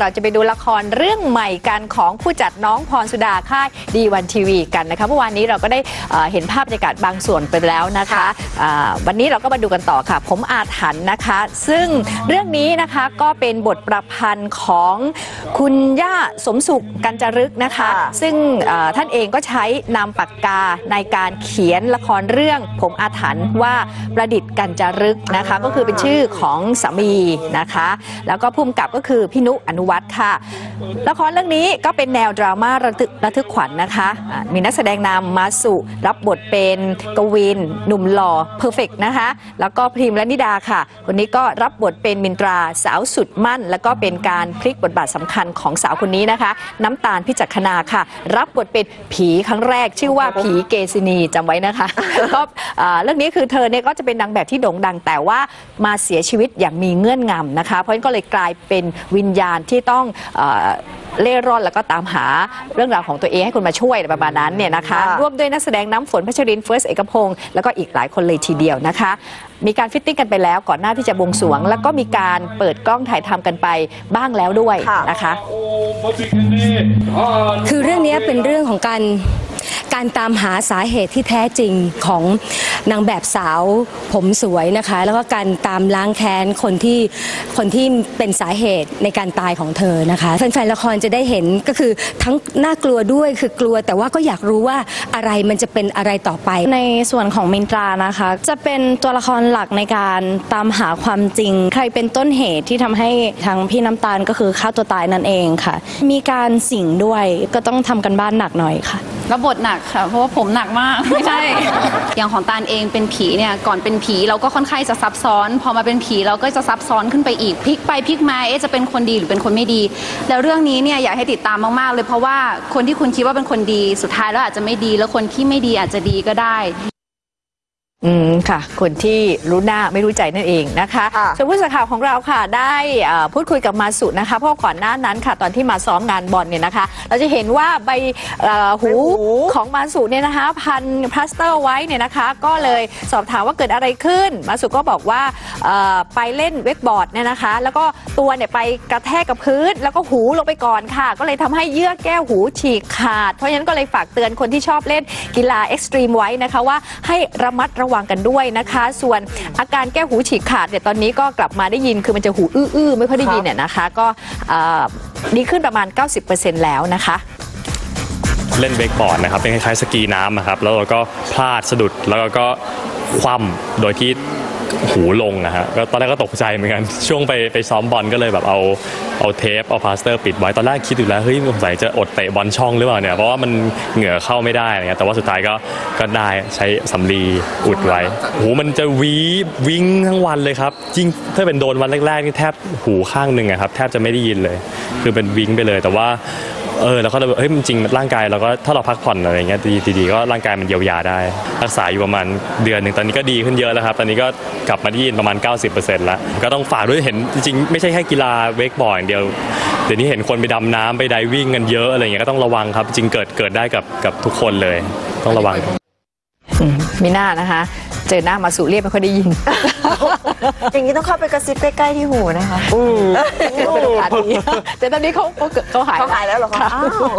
เราจะไปดูละครเรื่องใหม่กันของผู้จัดน้องพรสุดาค่ายดีวันทีวีกันนะคะเมื่อวานนี้เราก็ได้เอ่อเห็นภาพบรรยากาศบางส่วนไปแล้วนะคะอ่าวันนี้เราก็มาดูกันต่อค่ะ ผมอาถรรพ์นะคะ ซึ่งเรื่องนี้นะคะก็เป็นบทประพันธ์ของคุณย่าสมสุขกัญจรึกนะคะ ค่ะ ซึ่งเอ่อท่านเองก็ใช้นามปากกาในการเขียนละครเรื่องผมอาถรรพ์ว่าประดิษฐ์กัญจรึกนะคะ ก็คือเป็นชื่อของสามีนะคะ แล้วก็พุ่มกับก็คือพี่นุอนุวัฒน์ค่ะ ละครเรื่องนี้ก็เป็นแนวดราม่าระทึกระทึกขวัญนะคะอ่ามีนักแสดงนำมาสุ รับบทเป็นกวิน หนุ่มหล่อเพอร์เฟกนะคะ แล้วก็พริมและนิดาค่ะ คนนี้ก็รับบทเป็นมินตราสาวสุดมั่น แล้วก็เป็นการพลิกบทบาทสำคัญของสาวคนนี้นะคะ น้ำตาลพิจักขณาค่ะ รับบทเป็นผีครั้งแรก ชื่อว่าผีเกซินีจำไว้นะคะก็อ่าเรื่องนี้คือเธอเนี่ยก็จะเป็นนางแบบที่โด่งดังแต่ว่ามาเสียชีวิตอย่างมีเงื่อนงำนะคะ เพราะฉะนั้นก็เลยกลายเป็นวิญญาณที่ต้องเอ่อเล่ร่อนแล้วก็ตามหาเรื่องราวของตัวเองให้คนมาช่วยอะไรประมาณนั้นเนี่ยนะคะค่ะร่วมด้วยนักแสดงน้ำฝนพัชรินเฟิร์สเอกพงศ์แล้วก็อีกหลายคนเลยทีเดียวนะคะ มีการฟิตติ้งกันไปแล้วก่อนหน้าที่จะบวงสรวง แล้วก็มีการเปิดกล้องถ่ายทำกันไปบ้างแล้วด้วยค่ะนะคะ คือเรื่องนี้เป็นเรื่องของการการตามหาสาเหตุที่แท้จริงของ นางแบบสาวผมสวยนะคะ แล้วก็การตามล้างแค้นคนที่คนที่เป็นสาเหตุในการตายของเธอนะคะแฟนๆละครจะได้เห็นก็คือทั้งน่ากลัวด้วยคือกลัว แต่ว่าก็อยากรู้ว่าอะไรมันจะเป็นอะไรต่อไป ในส่วนของมินตรานะคะ จะเป็นตัวละครหลักในการตามหาความจริง ใครเป็นต้นเหตุที่ทำให้ทั้งพี่น้ำตาลก็คือฆ่าตัวตายนั่นเองค่ะ มีการสิงด้วยก็ต้องทำกันบ้านหนักหน่อยค่ะ แล้วบทหนักค่ะ เพราะว่าผมหนักมาก ไม่ใช่ อย่างของตาลเองเป็นผีเนี่ย ก่อนเป็นผีเราก็ค่อนข้างจะซับซ้อน พอมาเป็นผีเราก็จะซับซ้อนขึ้นไปอีก พลิกไปพลิกมา เอ๊ะจะเป็นคนดีหรือเป็นคนไม่ดี แล้วเรื่องนี้เนี่ยอยากให้ติดตามมากๆ เลยเพราะว่าคนที่คุณคิดว่าเป็นคนดี สุดท้ายแล้วอาจจะไม่ดี แล้วคนที่ไม่ดีอาจจะดีก็ได้ อืมค่ะ คนที่รู้หน้าไม่รู้ใจนั่นเองนะคะค่ะส่วนผู้สื่อข่าวของเราค่ะได้เอ่อพูดคุยกับมาสุนะคะ เพราะก่อนหน้านั้นค่ะ ตอนที่มาซ้อมงานบอลเนี่ยนะคะ เราจะเห็นว่าใบเอ่อหูใบหู ของมาสุเนี่ยนะคะ พันพลาสเตอร์ไว้เนี่ยนะคะ ก็เลยสอบถามว่าเกิดอะไรขึ้น มาสุก็บอกว่าเอ่อไปเล่นเวกบอร์ดเนี่ยนะคะ แล้วก็ตัวเนี่ยไปกระแทกกับพื้น แล้วก็หูลงไปก่อนค่ะ ก็เลยทำให้เยื่อแก้วหูฉีกขาด เพราะฉะนั้นก็เลยฝากเตือนคนที่ชอบเล่นกีฬาเอ็กซ์ตรีมไว้นะคะว่าให้ระมัดระวังกันด้วยนะคะ ส่วนอาการแก้หูฉีกขาดเนี่ยตอนนี้ก็กลับมาได้ยินคือมันจะหูอื้อๆไม่ค่อยได้ยินเนี่ยนะคะ ก็ดีขึ้นประมาณ 90%แล้วนะคะเล่นเบกบอร์ดนะครับเป็นคล้ายๆสกีน้ำนะครับแล้วเราก็พลาดสะดุดแล้วเราก็คว่ำโดยที่ หูลงนะฮะก็ตอนแรกก็ตกใจเหมือนกัน ช่วงไปไปซ้อมบอลก็เลยแบบเอาเอาเทปเอาพลาสเตอร์ปิดไว้ตอนแรกคิดอยู่แล้วเฮ้ยสงสัยจะอดเตะบอลช่องหรือเปล่าเนี่ยเพราะว่ามันเหงื่อเข้าไม่ได้อะไรเงี้ยแต่ว่าสุดท้ายก็ก็ได้ใช้สำลีอุดไว้หูมันจะวีวิ่งทั้งวันเลยครับยิ่งถ้าเป็นโดนวันแรกๆนี่แทบหูข้างหนึ่งอะครับแทบจะไม่ได้ยินเลย คือเป็นวิ่งไปเลยแต่ว่า เออแล้วก็เลยเฮ้ยมันจริงร่างกายเราก็ถ้าเราพักผ่อนอะไรเงี้ยดีดีๆก็ร่างกายมันเยียวยาได้ รักษาอยู่ประมาณเดือนหนึ่งตอนนี้ก็ดีขึ้นเยอะแล้วครับ ตอนนี้ก็กลับมาที่ประมาณ 90%แล้ว ก็ต้องฝากด้วยเห็นจริงๆ ไม่ใช่แค่กีฬาเวกบอร์ดอย่างเดียวเดี๋ยวนี้เห็นคนไปดำน้ำไปไดวิ่งกันเยอะอะไรเงี้ยก็ต้องระวังครับ จริงเกิดเกิดได้กับกับทุกคนเลย ต้องระวังมมีหน้านะคะ เจอหน้ามาสุเรียกไม่ค่อยได้ยิน อย่างนี้ต้องเข้าไปกระซิบใกล้ๆที่หูนะคะแต่ตอนนี้เขาเขาเขาหายเขาหายแล้วเหรอคะค่ะอ้าว